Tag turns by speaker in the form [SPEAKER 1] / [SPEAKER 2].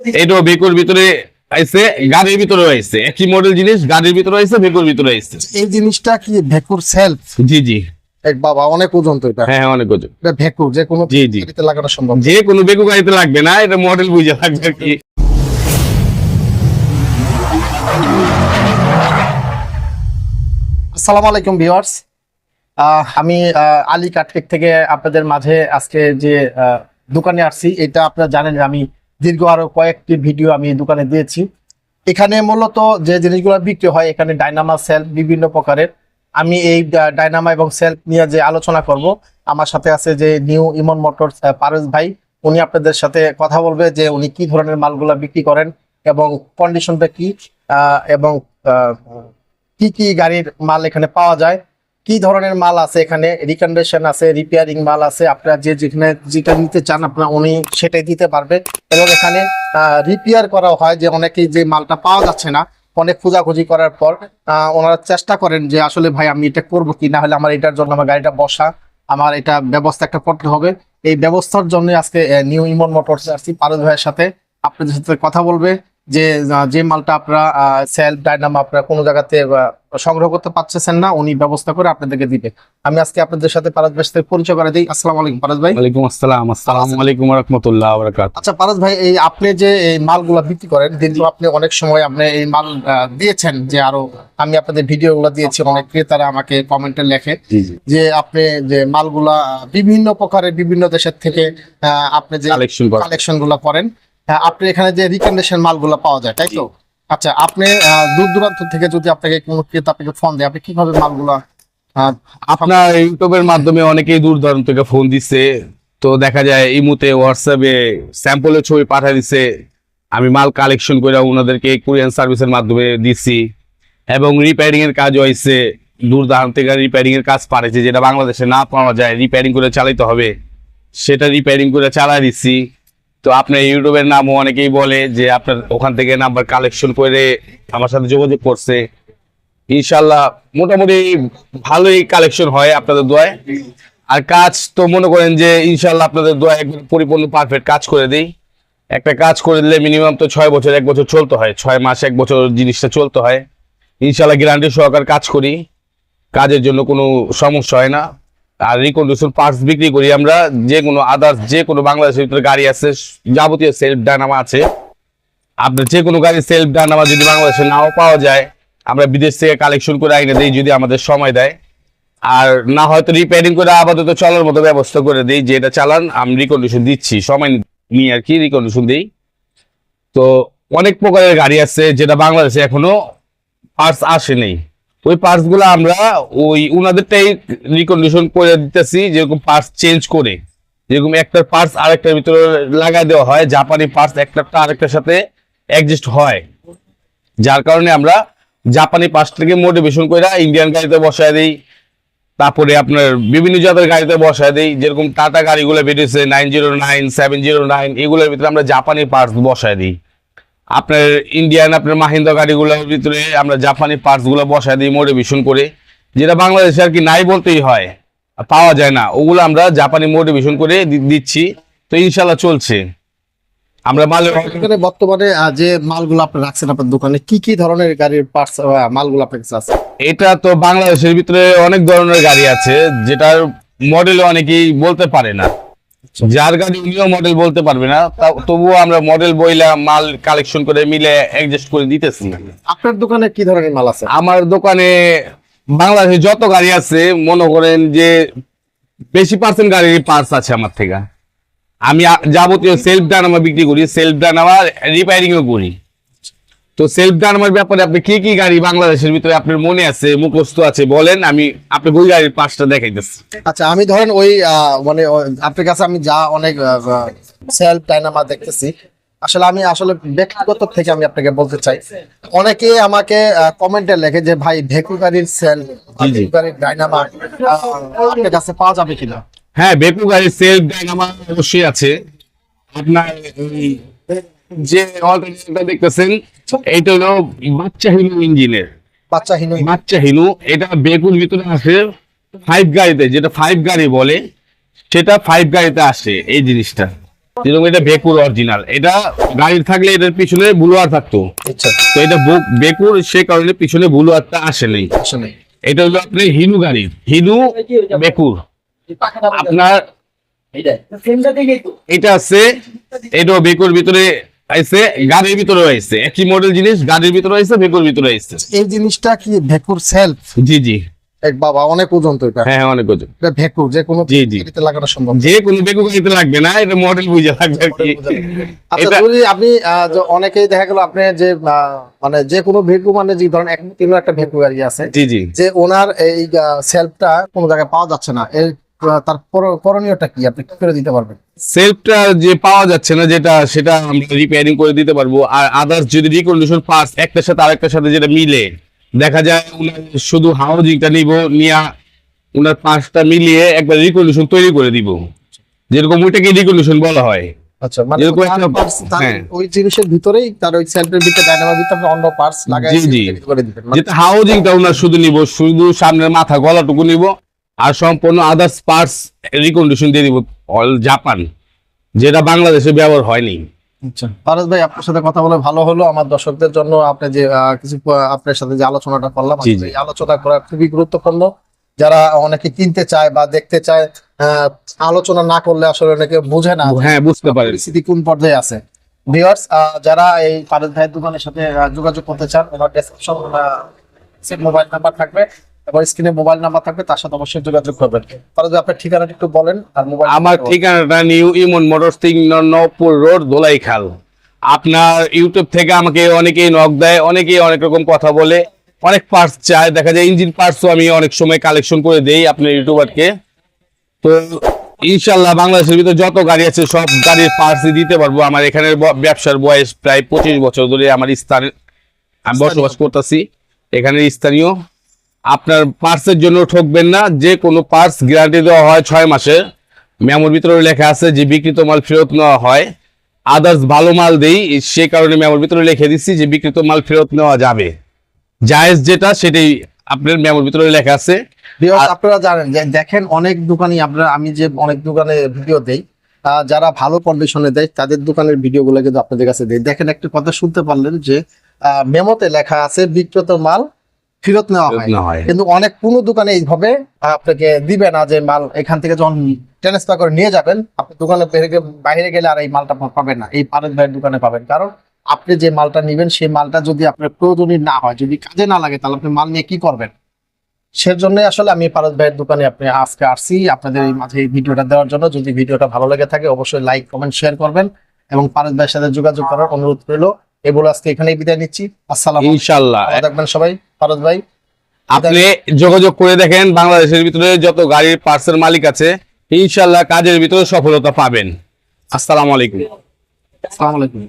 [SPEAKER 1] এটাও বেকুর ভিতরে আইছে গাড়ির ভিতরে আইছে। একই মডেল জিনিস গাড়ির ভিতরে আইছে বেকুর ভিতরে আইছে।
[SPEAKER 2] এই জিনিসটা কি ভেকুর সেলফ
[SPEAKER 1] জি জি।
[SPEAKER 2] এক বাবা অনেক ওজন তো এটা।
[SPEAKER 1] হ্যাঁ হ্যাঁ অনেক ওজন।
[SPEAKER 2] এটা ভেকুর যে কোনো
[SPEAKER 1] জি, জি।
[SPEAKER 2] গাড়িতে লাগানো সম্ভব
[SPEAKER 1] যে কোনো বেকু গাড়িতে লাগবে না এটা মডেল বুঝে লাগবে আর কি।
[SPEAKER 2] আসসালামু আলাইকুম ভিউয়ার্স আমি আলী কাটকেক থেকে আপনাদের মাঝে আজকে যে দোকানে আসছি এটা আপনারা জানেন যে আমি দীর্ঘ আরও কয়েকটি ভিডিও আমি দোকানে দিয়েছি। এখানে মূলত যে জিনিসগুলো বিক্রি হয় এখানে ডাইনামা সেল বিভিন্ন প্রকারের। আমি এই ডাইনামা এবং সেলফ নিয়ে যে আলোচনা করব আমার সাথে আছে যে নিউ ইমন মোটরস আহ, পারস ভাই। উনি আপনাদের সাথে কথা বলবে যে উনি কি ধরনের মালগুলা বিক্রি করেন এবং কন্ডিশনটা কি এবং কি কি গাড়ির মাল এখানে পাওয়া যায়। কি ধরনের মাল আছে এখানে? রিকন্ডিশন আছে রিপেয়ারিং মাল আছে, আপনারা যে যেখানে যেটা নিতে চান আপনারা উনি সেটাই দিতে পারবে এবং এখানে রিপেয়ার করা হয় যে অনেকেই যে মালটা পাওয়া যাচ্ছে না, অনেক খোঁজাখুঁজি করার পর ওনারা চেষ্টা করেন যে আসলে ভাই আমি এটা করব কি, না হলে আমার এটার জন্য আমার গাড়িটা বসা, আমার এটা ব্যবস্থা একটা করতে হবে। এই ব্যবস্থার জন্য আজকে নিউ ইমন মোটরস আসছি পারদ ভাইয়ের সাথে। আপনাদের সাথে কথা বলবে। যে যে মালটা আপনারা সেলফ ডাইনামা আপনারা কোনো জায়গাতে সংগ্রহ করতে পারছেন না উনি ব্যবস্থা করে আপনাদেরকে দিবে। আমি আজকে আপনাদের সাথে পারদ ভাইয়ের সাথে পরিচয় করে দিই। আসসালামু আলাইকুম পারদ ভাই।
[SPEAKER 1] ওয়ালাইকুম আসসালাম আসসালামু আলাইকুম রহমতুল্লাহ বরকাত
[SPEAKER 2] আচ্ছা পারদ ভাই এই আপনি যে এই মালগুলা বিক্রি করেন কিন্তু আপনি অনেক সময় আপনি এই মাল দিয়েছেন যে আরও আমি আপনাদের ভিডিওগুলো দিয়েছি অনেক ক্রেতারা আমাকে কমেন্টে লেখে যে আপনি যে মালগুলা বিভিন্ন প্রকারের বিভিন্ন দেশের থেকে আপনি যে
[SPEAKER 1] কালেকশন করা
[SPEAKER 2] কালেকশনগুলা করেন আহ, আপনি এখানে যে রিকন্ডিশন মালগুলো পাওয়া যায় তাই তো? আচ্ছা আপনি দূর দূরান্ত থেকে যদি আপনাকে কোনো ক্রেতা আপনাকে ফোন দেয় আপনি কীভাবে মালগুলো
[SPEAKER 1] আপনার ইউটিউবের মাধ্যমে অনেকেই দূর দূরান্ত থেকে ফোন দিচ্ছে। তো দেখা যায় ইমুতে হোয়াটসঅ্যাপে স্যাম্পলের ছবি পাঠিয়ে দিছে আমি মাল কালেকশন করে ওনাদেরকে কুরিয়ান সার্ভিসের মাধ্যমে দিচ্ছি। এবং রিপেয়ারিং এর কাজ হয়েছে। দূর দূরান্ত থেকে রিপেয়ারিং এর কাজ পারেছে যেটা বাংলাদেশে না পাওয়া যায়। রিপেয়ারিং করে চালাইতে হবে। সেটা রিপেয়ারিং করে চালাই দিচ্ছি। তো আপনার ইউটিউবের নামও অনেকেই বলে যে আপনার ওখান থেকে নাম্বার কালেকশন করে আমার সাথে যোগাযোগ করছে। ইনশাল্লাহ মোটামুটি ভালোই কালেকশন হয় আপনাদের দোয়ায়। আর কাজ তো মনে করেন যে ইনশাল্লাহ আপনাদের দোয়ায় একদম পরিপূর্ণ পারফেক্ট কাজ করে দিই। একটা কাজ করে দিলে মিনিমাম তো ছয় বছর, এক বছর চলতে হয়। ছয় মাস, এক বছর জিনিসটা চলতে হয়। ইনশাল্লাহ গ্যারান্টি সহকার কাজ করি। কাজের জন্য কোনো সমস্যা হয় না। আর রিকন্ডিশন পার্টস বিক্রি করি। আমরা যে কোনো আদার্স যে কোনো বাংলাদেশের ভিতরে গাড়ি আছে, যাবতীয় সেলফ ডায়নামা আছে। আপনার যে কোনো গাড়ি সেলফ ডায়নামা যদি বাংলাদেশে নাও পাওয়া যায়, আমরা বিদেশ থেকে কালেকশন করে আইনে দিই যদি আমাদের সময় দেয়। আর না হয়তো রিপেয়ারিং করে আপাতত চলার মতো ব্যবস্থা করে দিই যে এটা চালান, আমি রিকন্ডিশন দিচ্ছি। সময় নিয়ে আর কি রিকন্ডিশন দিই। তো অনেক প্রকারের গাড়ি আছে যেটা বাংলাদেশে এখনও পার্টস আসেনি ওই পার্টসগুলো আমরা ওই উনাদেরটাই রিকন্ডিশন করে দিতেছি, যেরকম পার্টস চেঞ্জ করে। যেরকম একটার পার্টস আরেকটার ভিতরে লাগাই দেওয়া হয় জাপানি পার্টস একটারটা আরেকটার সাথে অ্যাডজাস্ট হয়। যার কারণে আমরা জাপানি পার্টসটাকে মোটিভেশন করে ইন্ডিয়ান গাড়িতে বসায় দিই, তারপরে আপনার বিভিন্ন জাতের গাড়িতে বসায় দিই, যেরকম টাটা গাড়িগুলো বেরিয়েছে nine zero nine seven zero nine এগুলোর ভিতরে আমরা জাপানি পার্টস বসায় দিই। আপনার ইন্ডিয়ান আপনার মাহিন্দ্রা গাড়িগুলোর ভিতরে আমরা জাপানি পার্টসগুলো বসায় দিই মোটিভেশন করে। যেটা বাংলাদেশে আর কি নাই বলতেই হয় পাওয়া যায় না। ওগুলো আমরা জাপানি মোটিভেশন করে দিচ্ছি। তো ইনশাল্লাহ চলছে। আমরা মালের
[SPEAKER 2] এখানে বর্তমানে যে মালগুলো আপনি রাখছেন আপনার দোকানে কি কি ধরনের গাড়ির পার্টস মালগুলো আপনার কাছে আছে?
[SPEAKER 1] এটা তো বাংলাদেশের ভিতরে অনেক ধরনের গাড়ি আছে যেটার মডেল অনেকেই বলতে পারে না। যার গাড়ি উনিও মডেল বলতে পারবে না তবুও আমরা মডেল বইলা মাল কালেকশন করে মিলে অ্যাডজাস্ট করে দিতেছি।
[SPEAKER 2] আপনার দোকানে কি ধরনের মাল আছে?
[SPEAKER 1] আমার দোকানে বাংলাদেশে যত গাড়ি আছে মনে করেন যে বেশি পার্সেন্ট গাড়ির পার্স আছে আমার থেকে। আমি যাবতীয় সেলফ ডান আমার বিক্রি করি সেলফ ডানামা রিপেয়ারিং ও করি। তো সেলফ ডানামার ব্যাপারে আপনি কি কি গাড়ি বাংলাদেশের ভিতরে আপনার মনে আছে মুখস্থ আছে বলেন আমি আপনাকে ওই গাড়ির পার্টসটা দেখাইতেছি।
[SPEAKER 2] আচ্ছা আমি ধরেন ওই মানে আপনার কাছে আমি যা অনেক সেলফ ডাইনামা দেখতেছি আসলে আমি আসলে ব্যক্তিগত থেকে আমি আপনাকে বলতে চাই। অনেকে আমাকে কমেন্টে লেখে যে ভাই ভেকু গাড়ির সেল
[SPEAKER 1] জি।
[SPEAKER 2] গাড়ির ডাইনামা আপনার কাছে পাওয়া যাবে কিনা?
[SPEAKER 1] হ্যাঁ ভেকু গাড়ির সেলফ ডাইনামা অবশ্যই আছে। আপনার যে অল্টারনেটরটা দেখতেছেন এইটা হলো বাচ্চা হিনু ইঞ্জিনের।
[SPEAKER 2] বাচ্চা হিনু
[SPEAKER 1] বাচ্চা হিনু এটা বেকুর ভিতরে আসে ফাইভ গাড়িতে যেটা ফাইভ গাড়ি বলে সেটা ফাইভ গাড়িতে আসে এই জিনিসটা। যেরকম এটা বেকুর অরিজিনাল এটা গাড়ির থাকলে এটার পিছনে বুলোয়ার থাকতো।
[SPEAKER 2] আচ্ছা।
[SPEAKER 1] তো এটা বেকুর সে কারণে পিছনে বুলোয়ারটা আসে নেই। এটা হলো আপনার হিনু গাড়ির হিনু বেকুর আপনার এটা আছে এটা বেকুর ভিতরে আইছে গাড়ির ভিতরে আইছে একই মডেল জিনিস গাড়ির ভিতরে আইছে বেকুর ভিতরে আইছে
[SPEAKER 2] এই জিনিসটা কি ভেকুর সেলফ
[SPEAKER 1] জি জি।
[SPEAKER 2] এক বাবা অনেক ওজন তো এটা।
[SPEAKER 1] হ্যাঁ হ্যাঁ, অনেক ওজন।
[SPEAKER 2] এটা ভেকুর যে কোনো
[SPEAKER 1] জি, জি।
[SPEAKER 2] গাড়িতে লাগানো সম্ভব।
[SPEAKER 1] যে কোনো বেকুর গাড়িতে লাগবে না এটা মডেল বুঝে লাগবে আর কি।
[SPEAKER 2] আচ্ছা যদি আপনি অনেকেই দেখা গেল আপনি যে মানে যে কোনো ভেকু মানে যে ধরেন এক কিলো একটা ভেকু গাড়ি আছে
[SPEAKER 1] জি জি।
[SPEAKER 2] যে ওনার এই সেলফটা কোনো জায়গায় পাওয়া যাচ্ছে না। এর তার করণীয়টা কি? আপনি কি করে দিতে পারবেন?
[SPEAKER 1] সেলফটা যে পাওয়া যাচ্ছে না যেটা সেটা আমরা রিপেয়ারিং করে দিতে পারব। আর আদার্স যদি রিকন্ডিশন পার্টস একটার সাথে আরেকটার সাথে যেটা মিলে দেখা যায় শুধু হাউজিংটা নিব নিয়া উনার পাঁচটা মিলিয়ে একবার রিকন্ডিশন তৈরি করে দিব। যেরকম ওইটাকে রিকন্ডিশন বলা হয়।
[SPEAKER 2] আচ্ছা মানে
[SPEAKER 1] হ্যাঁ।
[SPEAKER 2] ওই জিনিসের ভিতরেই তার ওই সেলফের ভিতরে ডায়নামার ভিতরে অন্য পার্টস লাগাই। করে দিবেন। মানে
[SPEAKER 1] যেটা হাউজিংটা উনার শুধু নিব শুধু সামনের মাথা গলাটুকু নিব আর সম্পূর্ণ আদার্স পার্টস রিকন্ডিশন দিয়ে দিব অল জাপান যেটা বাংলাদেশে ব্যবহার হয়নি।
[SPEAKER 2] আচ্ছা। ভাই আপনার সাথে কথা বলে ভালো হলো। আমার দর্শকদের জন্য আপনি যে কিছু আপনার সাথে যে আলোচনাটা করলাম
[SPEAKER 1] জি,
[SPEAKER 2] আসলে
[SPEAKER 1] জি।
[SPEAKER 2] এই আলোচনা করা খুবই গুরুত্বপূর্ণ। যারা অনেকে কিনতে চায় বা দেখতে চায় আহ, আলোচনা না করলে আসলে অনেকে বুঝে না
[SPEAKER 1] হ্যাঁ বুঝতে
[SPEAKER 2] কোন পর্যায়ে আছে। ভিউয়ার্স যারা এই ভাইয়ের দোকানের সাথে যোগাযোগ করতে চান ওনার ডেসক্রিপশন মোবাইল নাম্বার থাকবে। এবং স্ক্রিনে মোবাইল নাম্বার থাকবে তার সাথে অবশ্যই যোগাযোগ করবেন। ফারাজ ভাই আপনার ঠিকানাটা একটু বলেন আর মোবাইল
[SPEAKER 1] আমার ঠিকানাটা নিউ ইমন নবপুর রোড দোলাইখাল। আপনার ইউটিউব থেকে আমাকে অনেকেই নক দেয় অনেকেই অনেক রকম কথা বলে। অনেক পার্টস চায় দেখা যায় ইঞ্জিন পার্টসও আমি অনেক সময় কালেকশন করে দেই আপনার ইউটিউবারকে। তো ইনশাল্লাহ বাংলাদেশের ভিতরে যত গাড়ি আছে সব গাড়ির পার্টসই দিতে পারব। আমার এখানের ব্যবসার বয়স প্রায় পঁচিশ বছর ধরে আমার স্থান আমি বসবাস করতেছি। এখানের স্থানীয় আপনার পার্টসের জন্য ঠকবেন না। যে কোনো পার্টস গ্যারান্টি দেওয়া হয় ছয় মাসে। মেমোর ভিতরে লেখা আছে যে বিকৃত মাল ফেরত নেওয়া হয়। আদার্স ভালো মাল দেই সে কারণে মেমোর ভিতরে লিখে দিচ্ছি যে বিকৃত মাল ফেরত নেওয়া যাবে। জায়েজ যেটা সেটাই আপনার মেমোর ভিতরে লেখা আছে।
[SPEAKER 2] আপনারা জানেন যে দেখেন অনেক দোকানই আপনারা আমি যে অনেক দোকানে ভিডিও দেই যারা ভালো কন্ডিশনে দেয় তাদের দোকানের ভিডিওগুলো কিন্তু আপনাদের কাছে দেয় দেখেন একটা কথা শুনতে পারলেন যে মেমোতে লেখা আছে বিক্রেত মাল ফেরত নেওয়া হয় কিন্তু অনেক কোনো দোকানে এইভাবে আপনাকে দিবে না যে মাল এখান থেকে যখন ট্রান্সফার করে নিয়ে যাবেন আপনি দোকানে বাইরে গেলে আর এই মালটা পাবেন না। এই পারের ভাইয়ের দোকানে পাবেন। কারণ আপনি যে মালটা নেবেন সেই মালটা যদি আপনার প্রয়োজনীয় না হয় যদি কাজে না লাগে তাহলে আপনি মাল নিয়ে কি করবেন? সেজন্য আসলে আমি পারদ ভাইয়ের দোকানে আপনি আজকে আসছি। আপনাদের এই মাঝে ভিডিওটা দেওয়ার জন্য। যদি ভিডিওটা ভালো লেগে থাকে অবশ্যই লাইক কমেন্ট শেয়ার করবেন এবং পারদ ভাইয়ের সাথে যোগাযোগ করার অনুরোধ রইল। এগুলো আজকে এখানেই বিদায় নিচ্ছি। আসসালাম
[SPEAKER 1] ইনশাল্লাহ।
[SPEAKER 2] থাকবেন সবাই। পারদ ভাই।
[SPEAKER 1] আপনি যোগাযোগ করে দেখেন বাংলাদেশের ভিতরে যত গাড়ির পার্সের মালিক আছে ইনশাল্লাহ কাজের ভিতরে সফলতা পাবেন। আসসালামু আলাইকুম।
[SPEAKER 2] আসসালামু আলাইকুম।